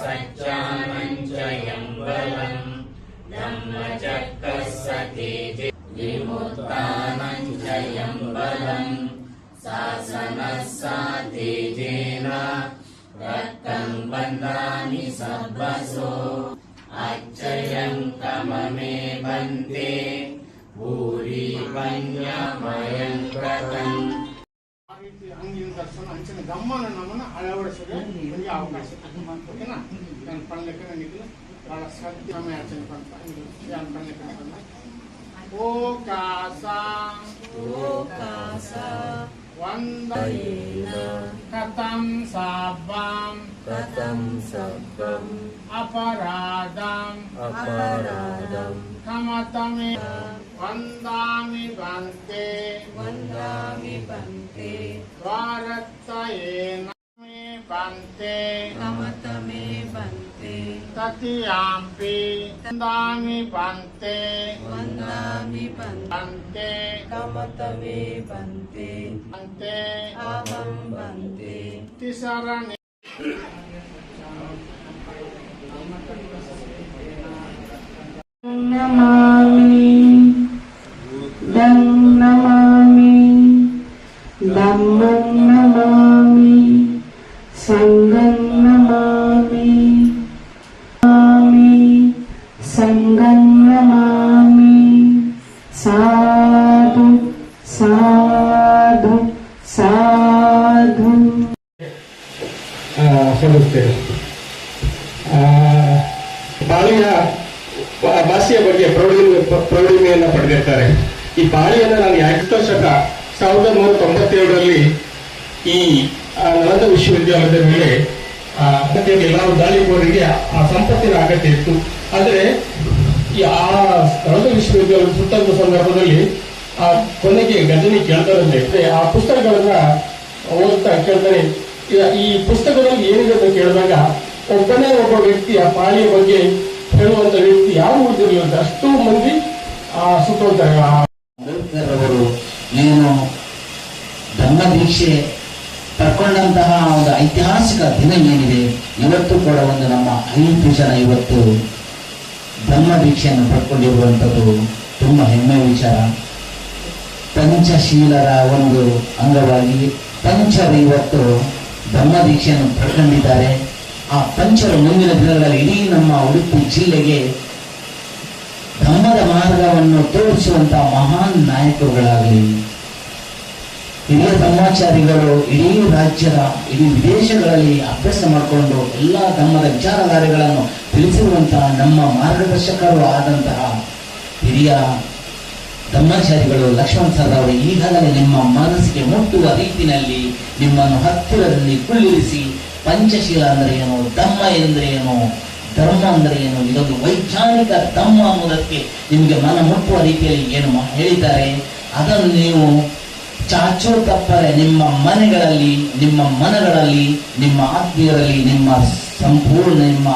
सच्चामञ्जयम् बलम् ब्रह्मचक्रः सति विमुक्तानञ्जयम् बलम् शासनः सा तेजेन रक्तम् बन्धानि सर्वसो। बन्दानि कममे अच्चयङ्कमेव भूरि पञ्चमयम् कृतम् ದರ್ಶನ ಅಂಚಿನ ಗಮ್ಮನ ನಮ್ಮನ್ನ ಅಳವಡಿಸಲು ನನಗೆ ಅವಕಾಶ ಓಕೆನಾ ನಾನು ಪಣ್ಣಕ್ಕೆ ನನಗೆ ಬಹಳ ಶ್ರದ್ಧೆ ಸಮಯ ಆಚರಣೆ ಪಂತ ನಾನು ಪಣ್ಣಕ್ಕೆ ಪಂತ ಓ ಕಾಸ ಓಕಾಸ ವಂದ ಏನ ಕಥಂ ಸಾಬಾಂ ಕಥಂ ಸಬ್ಬಂ ಅಪರಾಧಂ ಅಪರಾಧಂ ಕಮತಮೆ Bunda Mi Bante, Bunda Mi Nami Bante, Kamatami Bante, Tadi Ampi Bunda Mi Bante, Bunda Mi Bante, Aham Bante, Tisaran. Namanya. दम्मं Namami सङ्गं नमामि नमामि सङ्गं नमामि साधु साधु साधु ಆ, ಸಲ್ಲಿಸ್ತೇನೆ ಆ, ಬಾಳಿಯ ಭಾ- ಭಾಷೆಯ ಬಗ್ಗೆ ಪ್ರೌಢಿಮೆ ಪ್ರೌಢಿಮೆಯನ್ನು ಪಡೆದಿರ್ತಾರೆ ಈ ಬಾಳಿಯನ್ನು ನಾನು ಯಾಕೆ ಶಕ ಸಾವಿರದ ನೂರ ತೊಂಬತ್ತೇಳರಲ್ಲಿ ಈ ನಳಂದ ವಿಶ್ವವಿದ್ಯಾಲಯದ ಮೇಲೆ ಆ, ಅಗತ್ಯ ಎಲ್ಲರೂ ದಾಳಿಕೋರಿಗೆ ಆ ಸಂಪತ್ತಿನ ಅಗತ್ಯ ಇತ್ತು. ಆದರೆ ಆ ನಳಂದ ವಿಶ್ವವಿದ್ಯಾಲಯದ ಸುತ್ತಂತ ಸಂದರ್ಭದಲ್ಲಿ ಆ ಕೊನೆಗೆ ಗಜನಿ ಕೇಳ್ತಾರಂತೆ. ಆ ಪುಸ್ತಕಗಳನ್ನ ಓದ್ತಾ ಕೇಳ್ತಾನೆ. ಈ- ಪುಸ್ತಕದಲ್ಲಿ ಏನಿದೆ ಅಂತ ಕೇಳಿದಾಗ ಒಬ್ಬನೇ ಒಬ್ಬ ವ್ಯಕ್ತಿ ಆ ಪಾಳಿಯ ಬಗ್ಗೆ ಹೇಳುವಂತ ವ್ಯಕ್ತಿ ಯಾರು ಉಳಿದಿರಲಿಲ್ಲ ಅಷ್ಟು ಮಂದಿ ಆ ಸುತ್ತೋಗ್ತಾರೆ ಆ ಅಂಬೇಡ್ಕರ್ ಅವರು ಏನು ಧರ್ಮ ದೀಕ್ಷೆ ಪಡ್ಕೊಂಡಂತಹ ಒಂದು ಐತಿಹಾಸಿಕ ದಿನ ಏನಿದೆ, ಇವತ್ತು ಕೂಡ ಒಂದು ನಮ್ಮ ಐದು ಜನ ಇವತ್ತು ಬ್ರಹ್ಮ ದೀಕ್ಷೆಯನ್ನು ಪಡ್ಕೊಂಡಿರುವಂಥದ್ದು ತುಂಬ ಹೆಮ್ಮೆಯ ವಿಚಾರ. ಪಂಚಶೀಲರ ಒಂದು ಅಂಗವಾಗಿ ಪಂಚರು ಇವತ್ತು ಬ್ರಹ್ಮ ದೀಕ್ಷೆಯನ್ನು ಪಡ್ಕೊಂಡಿದ್ದಾರೆ. ಆ ಪಂಚರು ಮುಂದಿನ ದಿನಗಳಲ್ಲಿ ಇಡೀ ನಮ್ಮ ಉಡುಪಿ ಜಿಲ್ಲೆಗೆ ಧರ್ಮದ ಮಾರ್ಗವನ್ನು ತೋರಿಸುವಂತಹ ಮಹಾನ್ ನಾಯಕರುಗಳಾಗಲಿ ಹಿರಿಯ ಧರ್ಮಾಚಾರಿಗಳು ಇಡೀ ರಾಜ್ಯದ, ಇಡೀ ವಿದೇಶಗಳಲ್ಲಿ ಅಭ್ಯಾಸ ಮಾಡಿಕೊಂಡು ಎಲ್ಲ ಧರ್ಮದ ವಿಚಾರಧಾರೆಗಳನ್ನು ತಿಳಿಸಿರುವಂತಹ ನಮ್ಮ ಮಾರ್ಗದರ್ಶಕರು ಆದಂತಹ ಹಿರಿಯ ಧರ್ಮಾಚಾರಿಗಳು ಲಕ್ಷ್ಮಣ್ ಸರ್ ಅವರು, ಈಗಾಗಲೇ ನಿಮ್ಮ ಮನಸ್ಸಿಗೆ ಮುಟ್ಟುವ ರೀತಿಯಲ್ಲಿ ನಿಮ್ಮನ್ನು ಹತ್ತಿರದಲ್ಲಿ ಕುಳ್ಳಿರಿಸಿ ಪಂಚಶೀಲ ಅಂದರೆ ಏನು ಧಮ್ಮ ಎಂದರೆ ಏನು, ಧರ್ಮ ಅಂದರೆ ಏನು, ಇದೊಂದು ವೈಜ್ಞಾನಿಕ ಧಮ್ಮ ಅನ್ನೋದಕ್ಕೆ ನಿಮಗೆ ಮನ ಮುಟ್ಟುವ ರೀತಿಯಲ್ಲಿ ಏನು ಹೇಳಿದ್ದಾರೆ, ಅದನ್ನು ನೀವು ಚಾಚು ತಪ್ಪರೆ ನಿಮ್ಮ ಮನೆಗಳಲ್ಲಿ ನಿಮ್ಮ ಮನಗಳಲ್ಲಿ ನಿಮ್ಮ ಆತ್ಮೀಯರಲ್ಲಿ ನಿಮ್ಮ ಸಂಪೂರ್ಣ ನಿಮ್ಮ